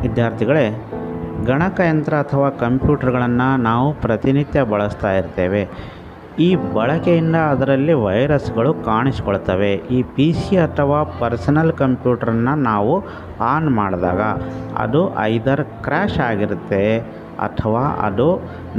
ವಿದ್ಯಾರ್ಥಿಗಳೇ, ಗಣಕಯಂತ್ರ ಅಥವಾ ಕಂಪ್ಯೂಟರ್ಗಳನ್ನು ನಾವು ಪ್ರತಿನಿತ್ಯ ಬಳಸ್ತಾ ಇರ್ತೇವೆ. ಈ ಬಳಕೆಯಿಂದ ಅದರಲ್ಲಿ ವೈರಸ್ಗಳು ಕಾಣಿಸ್ಕೊಳ್ತವೆ. ಈ ಪಿ ಸಿ ಅಥವಾ ಪರ್ಸನಲ್ ಕಂಪ್ಯೂಟ್ರನ್ನು ನಾವು ಆನ್ ಮಾಡಿದಾಗ ಅದು ಐದರ್ ಕ್ರ್ಯಾಶ್ ಆಗಿರುತ್ತೆ. ಅಥವಾ ಅದು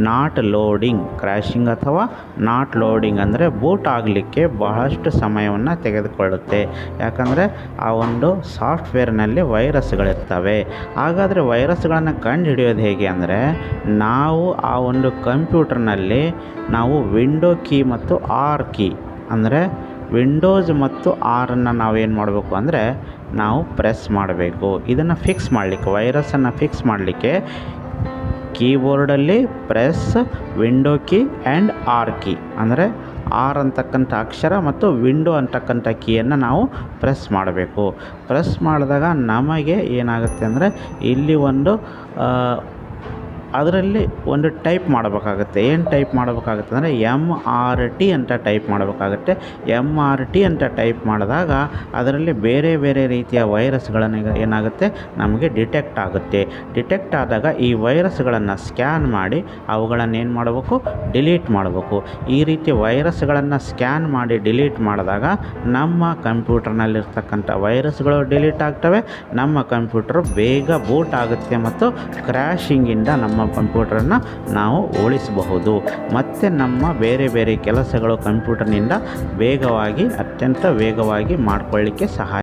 ನಾಟ್ ಲೋಡಿಂಗ್ ಕ್ರ್ಯಾಶಿಂಗ್ ಅಥವಾ ನಾಟ್ ಲೋಡಿಂಗ್ ಅಂದರೆ ಬೂಟ್ ಆಗಲಿಕ್ಕೆ ಬಹಳಷ್ಟು ಸಮಯವನ್ನು ತೆಗೆದುಕೊಳ್ಳುತ್ತೆ. ಯಾಕಂದರೆ ಆ ಒಂದು ಸಾಫ್ಟ್ವೇರ್ನಲ್ಲಿ ವೈರಸ್ಗಳಿರ್ತವೆ ಹಾಗಾದರೆ ವೈರಸ್ಗಳನ್ನು ಕಂಡುಹಿಡಿಯೋದು ಹೇಗೆ ಅಂದರೆ ನಾವು ಆ ಒಂದು ಕಂಪ್ಯೂಟರ್ನಲ್ಲಿ ನಾವು ವಿಂಡೋ ಕೀ ಮತ್ತು ಆರ್ ಕೀ ಅಂದರೆ ವಿಂಡೋಸ್ ಮತ್ತು ಆರನ್ನು ನಾವೇನು ಮಾಡಬೇಕು ಅಂದರೆ ನಾವು ಪ್ರೆಸ್ ಮಾಡಬೇಕು. ಇದನ್ನು ಫಿಕ್ಸ್ ಮಾಡಲಿಕ್ಕೆ ವೈರಸನ್ನು ಫಿಕ್ಸ್ ಮಾಡಲಿಕ್ಕೆ ಕೀಬೋರ್ಡಲ್ಲಿ press, window key and R key. ಅಂದರೆ ಆರ್ ಅಂತಕ್ಕಂಥ ಅಕ್ಷರ ಮತ್ತು ವಿಂಡೋ ಅಂತಕ್ಕಂಥ ಕೀಯನ್ನು ನಾವು ಪ್ರೆಸ್ ಮಾಡಬೇಕು. ಪ್ರೆಸ್ ಮಾಡಿದಾಗ ನಮಗೆ ಏನಾಗುತ್ತೆ ಅಂದರೆ ಇಲ್ಲಿ ಒಂದು ಅದರಲ್ಲಿ ಒಂದು ಟೈಪ್ ಮಾಡಬೇಕಾಗುತ್ತೆ. ಏನು ಟೈಪ್ ಮಾಡಬೇಕಾಗುತ್ತೆ ಅಂದರೆ ಎಂ ಆರ್ ಟಿ ಅಂತ ಟೈಪ್ ಮಾಡಬೇಕಾಗುತ್ತೆ. ಎಂ ಆರ್ ಟಿ ಅಂತ ಟೈಪ್ ಮಾಡಿದಾಗ ಅದರಲ್ಲಿ ಬೇರೆ ಬೇರೆ ರೀತಿಯ ವೈರಸ್ಗಳನ್ನು ಏನಾಗುತ್ತೆ? ನಮಗೆ ಡಿಟೆಕ್ಟ್ ಆಗುತ್ತೆ. ಡಿಟೆಕ್ಟ್ ಆದಾಗ ಈ ವೈರಸ್ಗಳನ್ನು ಸ್ಕ್ಯಾನ್ ಮಾಡಿ ಅವುಗಳನ್ನು ಏನು ಮಾಡಬೇಕು? ಡಿಲೀಟ್ ಮಾಡಬೇಕು. ಈ ರೀತಿ ವೈರಸ್ಗಳನ್ನು ಸ್ಕ್ಯಾನ್ ಮಾಡಿ ಡಿಲೀಟ್ ಮಾಡಿದಾಗ ನಮ್ಮ ಕಂಪ್ಯೂಟರ್ನಲ್ಲಿರ್ತಕ್ಕಂಥ ವೈರಸ್ಗಳು ಡಿಲೀಟ್ ಆಗ್ತವೆ. ನಮ್ಮ ಕಂಪ್ಯೂಟರ್ ಬೇಗ ಬೂಟ್ ಆಗುತ್ತೆ ಮತ್ತು ಕ್ರ್ಯಾಶಿಂಗಿಂದ ನಮ್ಮ ಕಂಪ್ಯೂಟರನ್ನು ನಾವು ಉಳಿಸಬಹುದು. ಮತ್ತು ನಮ್ಮ ಬೇರೆ ಬೇರೆ ಕೆಲಸಗಳು ಕಂಪ್ಯೂಟರ್ನಿಂದ ವೇಗವಾಗಿ ಅತ್ಯಂತ ವೇಗವಾಗಿ ಮಾಡಿಕೊಳ್ಳಿಕ್ಕೆ ಸಹಾಯ